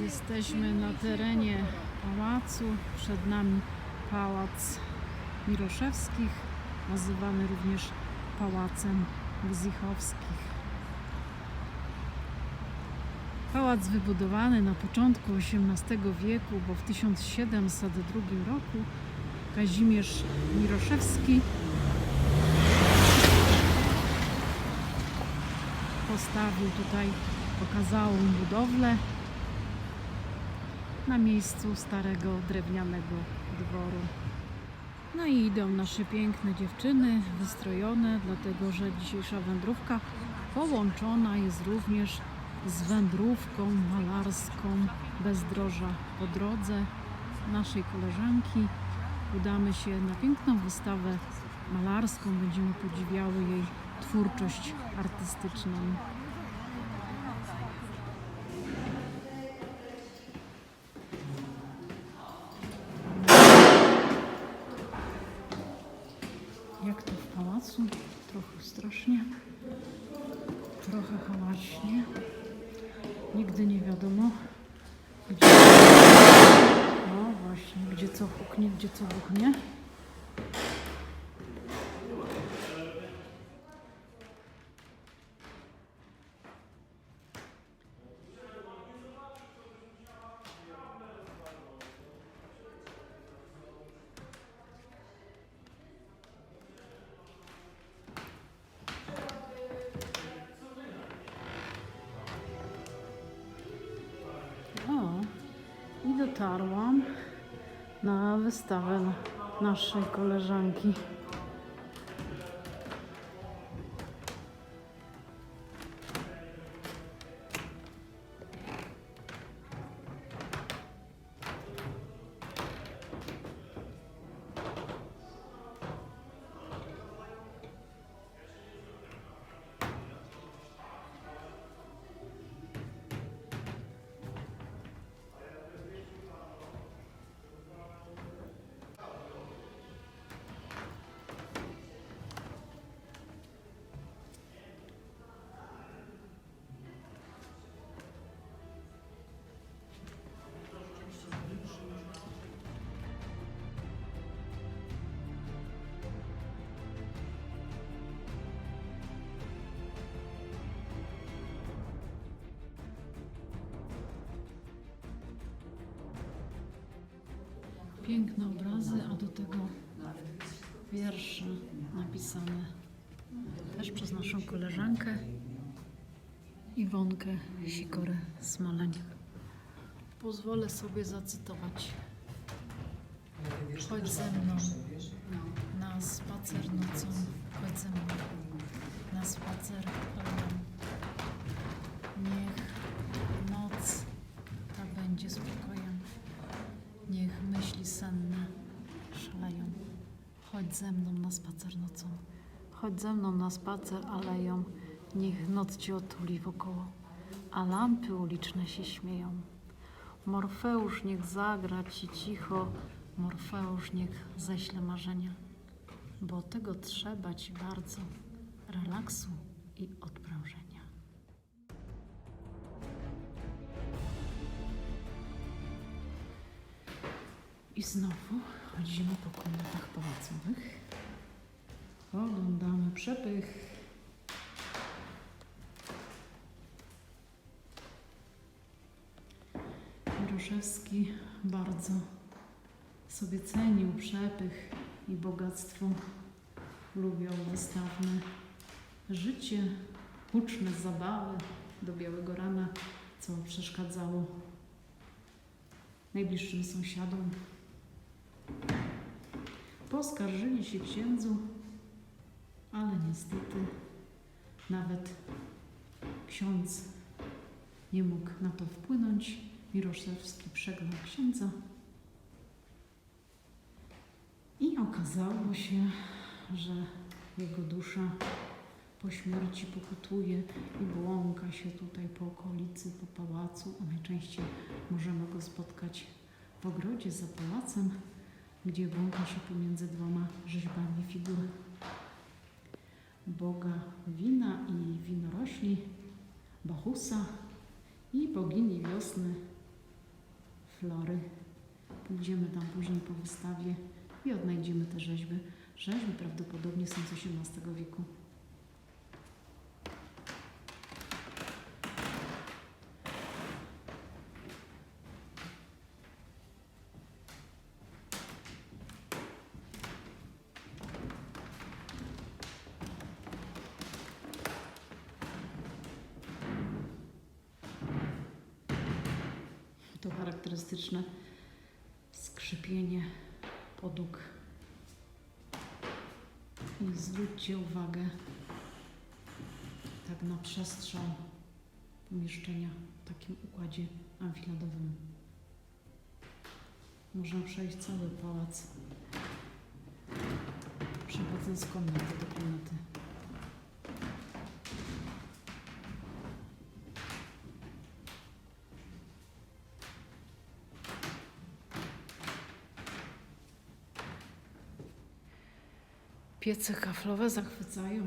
Jesteśmy na terenie pałacu. Przed nami pałac Miroszewskich, nazywany również Pałacem Gzichowskich. Pałac wybudowany na początku XVIII wieku, bo w 1702 roku Kazimierz Miroszewski postawił tutaj okazałą budowlę na miejscu starego drewnianego dworu. No i idą nasze piękne dziewczyny, wystrojone, dlatego że dzisiejsza wędrówka połączona jest również z wędrówką malarską bezdroża po drodze naszej koleżanki. Udamy się na piękną wystawę malarską, będziemy podziwiały jej twórczość artystyczną. Pałacu? Trochę strasznie, trochę hałaśnie. Nigdy nie wiadomo, gdzie. No właśnie, gdzie co huknie, gdzie co buchnie. Dotarłam na wystawę naszej koleżanki. Piękne obrazy, a do tego wiersze napisane też przez naszą koleżankę Iwonkę Sikorę Smoleń. Pozwolę sobie zacytować. Chodź ze mną na spacer nocą, chodź ze mną na spacer pełną. Ze mną na spacer nocą. Chodź ze mną na spacer aleją. Niech noc ci otuli wokoło, a lampy uliczne się śmieją. Morfeusz niech zagra ci cicho, Morfeusz niech ześle marzenia, bo tego trzeba ci bardzo relaksu i odprężenia. I znowu chodzimy po komnatach pałacowych. Oglądamy przepych. Jaroszewski bardzo sobie cenił przepych i bogactwo. Lubiał wystawne życie, huczne zabawy do białego rana, co przeszkadzało najbliższym sąsiadom. Poskarżyli się księdzu, ale niestety nawet ksiądz nie mógł na to wpłynąć. Miroszewski przegnał księdza i okazało się, że jego dusza po śmierci pokutuje i błąka się tutaj po okolicy, po pałacu, a najczęściej możemy go spotkać w ogrodzie za pałacem, gdzie błąka się pomiędzy dwoma rzeźbami figur Boga wina i winorośli, Bachusa i bogini wiosny flory. Pójdziemy tam później po wystawie i odnajdziemy te rzeźby. Rzeźby prawdopodobnie są z XVIII wieku. Zwróćcie uwagę tak na przestrzał pomieszczenia w takim układzie amfiladowym. Można przejść cały pałac, przechodząc z komnaty do komnaty. Piece kaflowe zachwycają.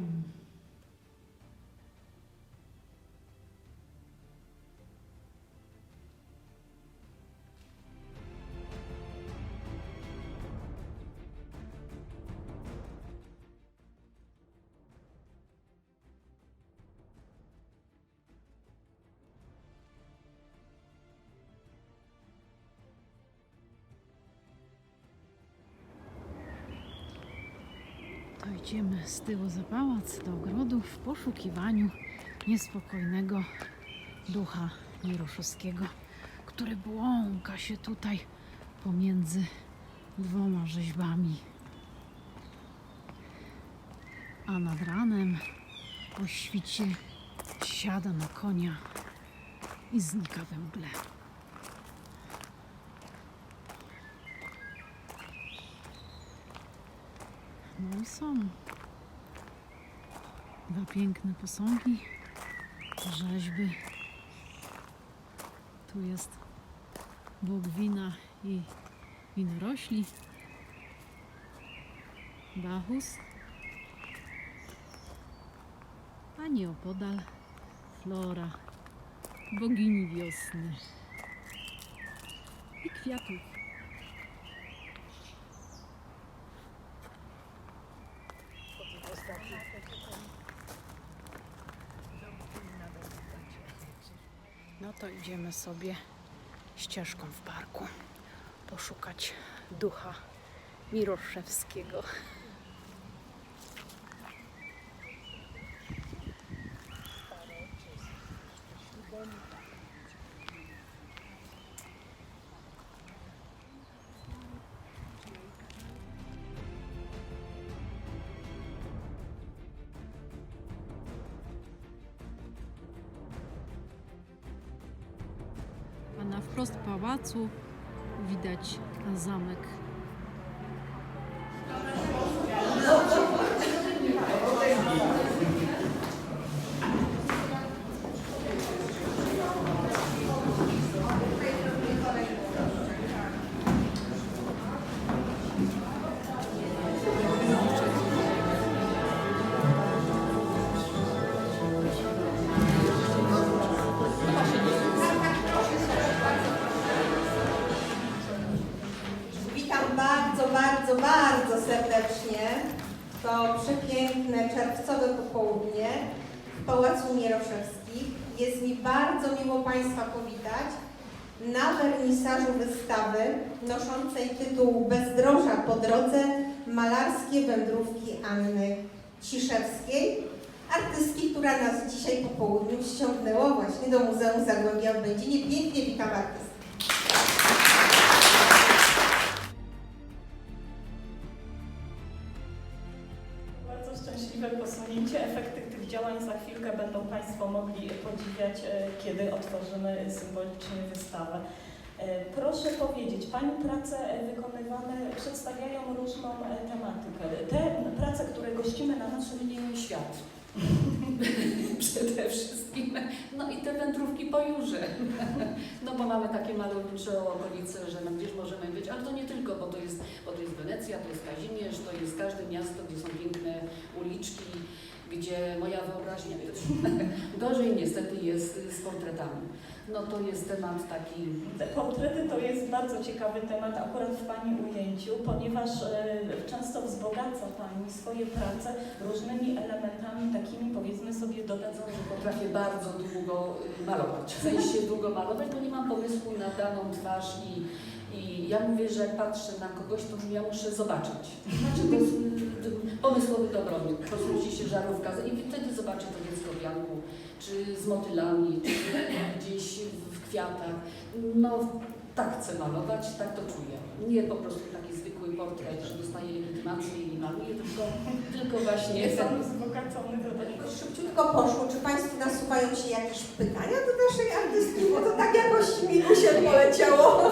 Idziemy z tyłu za pałac do ogrodu w poszukiwaniu niespokojnego ducha Miroszewskiego, który błąka się tutaj pomiędzy dwoma rzeźbami. A nad ranem po świcie siada na konia i znika we mgle. No i są dwa piękne posągi, rzeźby. Tu jest Bóg wina i winorośli. Bachus. A nieopodal Flora, bogini wiosny i kwiatów. To idziemy sobie ścieżką w parku poszukać ducha Miroszewskiego. A wprost pałacu widać zamek. Noszącej tytuł Bezdroża po drodze malarskie wędrówki Anny Ciszewskiej, artystki, która nas dzisiaj po południu ściągnęła właśnie do Muzeum Zagłębia w Będzinie. Pięknie witam artystkę. Bardzo szczęśliwe posunięcie. Efekty tych działań za chwilkę będą Państwo mogli podziwiać, e, kiedy otworzymy symbolicznie wystawę. E, Proszę powiedzieć, Pani prace wykonywane przedstawiają różną e, tematykę. Te prace, które gościmy na naszym Zmieniły świat. Przede wszystkim. No i te wędrówki po Jurze. No bo mamy takie malownicze okolice, że no gdzieś możemy być, ale to nie tylko, bo to jest, bo to jest Wenecja, to jest Kazimierz, to jest każde miasto, gdzie są piękne uliczki, gdzie moja wyobraźnia gorzej niestety jest z portretami. No to jest temat taki Te portrety to jest bardzo ciekawy temat akurat w Pani ujęciu, ponieważ e, często wzbogaca Pani swoje prace różnymi elementami takimi powiedzmy sobie dodatkowymi. Potrafię bardzo długo y, malować. W sensie długo malować, bo nie mam pomysłu na daną twarz i, i ja mówię, że jak patrzę na kogoś, to ja muszę zobaczyć. Znaczy to jest y, pomysłowy dobrobit. Posłuci się żarówka i wtedy zobaczę to dziecko w janku, czy z motylami, czy gdzieś w kwiatach. No tak chcę malować, tak to czuję. Nie po prostu taki zwykły portret, że dostaję legitymację i maluję, tylko, tylko właśnie... Jest on wzbogacony dodatkowo. Szybciutko poszło. Czy Państwu nasuwają się jakieś pytania do naszej artystki? Bo to tak jakoś migusiem poleciało.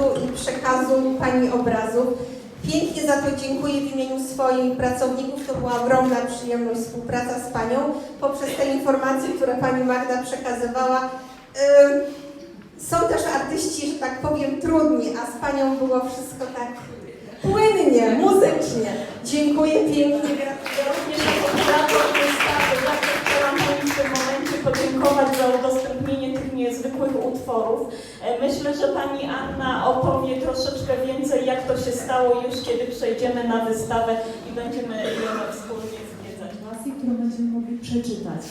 i przekazu Pani obrazów. Pięknie za to dziękuję w imieniu swoich pracowników. To była ogromna przyjemność współpraca z Panią. Poprzez te informacje, które Pani Magda przekazywała, są też artyści, że tak powiem, trudni, a z Panią było wszystko tak płynnie, muzycznie. Dziękuję pięknie. Gratuluję również za wystawy. Bardzo w tym momencie podziękować za udostępnienie tych niezwykłych utworów. E, Myślę, że Pani Anna opowie troszeczkę więcej, jak to się stało już, kiedy przejdziemy na wystawę i będziemy ją wspólnie zwiedzać. informacji, którą będziemy mogli przeczytać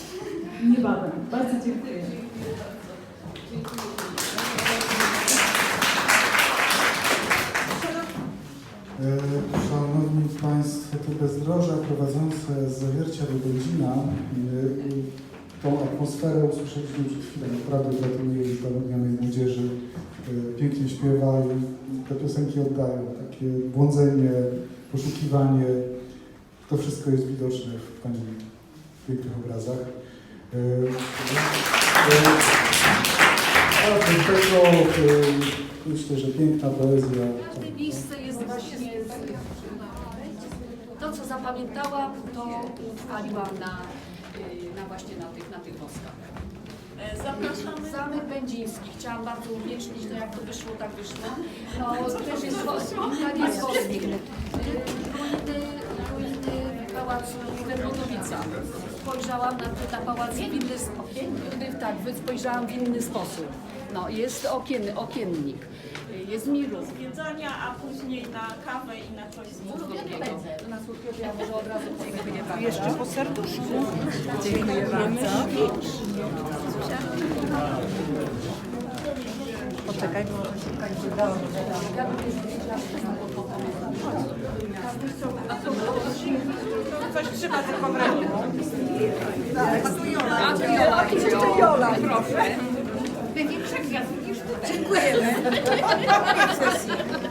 niebawem. Bardzo dziękuję. E, Szanowni Państwo, te bezdroża prowadzące z zawiercia do godzina, tą atmosferę usłyszeliśmy przed chwilą. Naprawdę gratuluję już młodej młodzieży. E, Pięknie śpiewa i te piosenki oddają. Takie błądzenie, poszukiwanie. To wszystko jest widoczne w Pani pięknych obrazach. E, e, A do tego myślę, że piękna poezja. Miejsce jest właśnie... To, co zapamiętałam, to utrwaliłam na, na właśnie na tych, na tych woskach. E, Zapraszamy. Zamek Będziński. Chciałam bardzo uwiecznić, no jak to wyszło, tak wyszło. No, też jest woski, tak jest woski. Y, Ruiny, ruiny pałacu Węgrotowica. Spojrzałam na, na pałac w inny sposób. Tak, spojrzałam w inny sposób. No, jest okien, okiennik. Jest Mirów. Zwiedzania, a później na kawę i na coś słodkiego. Na słodkiego ja może od razu powiem. Jeszcze po serduszku. Dziękuję bardzo. Poczekaj, bo coś trzyma tylko w ręku. A tu Jola, a tu Jola, proszę. Większe gwiazdy niż tutaj. Dziękujemy.